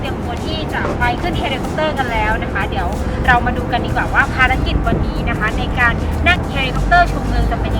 เตรียมตัวที่จะไปขึ้นเฮลิคอปเตอร์กันแล้วนะคะ เดี๋ยวเรามาดูกันดีกว่าว่าภารกิจวันนี้นะคะ ในการนั่งเฮลิคอปเตอร์ชมเมืองจะเป็นยัง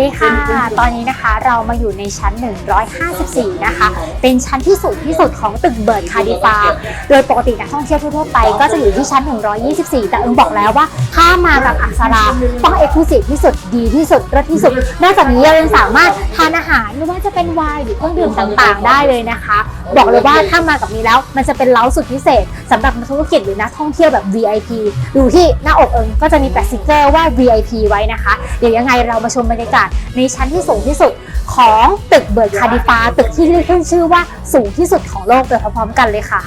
ดีค่ะ ตอนนี้นะคะเรามาอยู่ในชั้น 154 นะคะ เป็นชั้นที่สูงที่สุดของตึกเบิร์ดคาดิฟา โดยปกตินักท่องเที่ยวทั่วๆไปก็จะอยู่ที่ชั้น 124 แต่เอิงบอกแล้วว่า ถ้ามากับอักษราต้องเอกลุศิที่สุดดีที่สุดรสที่สุด นอกจากนี้เรายังสามารถทานอาหารไม่ว่าจะเป็นไวน์หรือเครื่องดื่มต่างๆ ได้เลยนะคะ บอกเลยว่าถ้ามากับนี้แล้วมันจะเป็นเล้าสุดพิเศษสำหรับนักธุรกิจหรือนักท่องเที่ยวแบบ VIP ดูที่หน้าอกเอิงก็จะมีแปะสติกเกอร์ว่า VIP ไว้นะคะ เดี๋ยวยังไงเรามาชมบรรยากาศในชั้นที่สูงที่สุดของตึกเบิร์ดคาดิฟาตึกที่เรียกขึ้นชื่อว่าสูงที่สุดของโลกไปพร้อมๆกันเลยค่ะ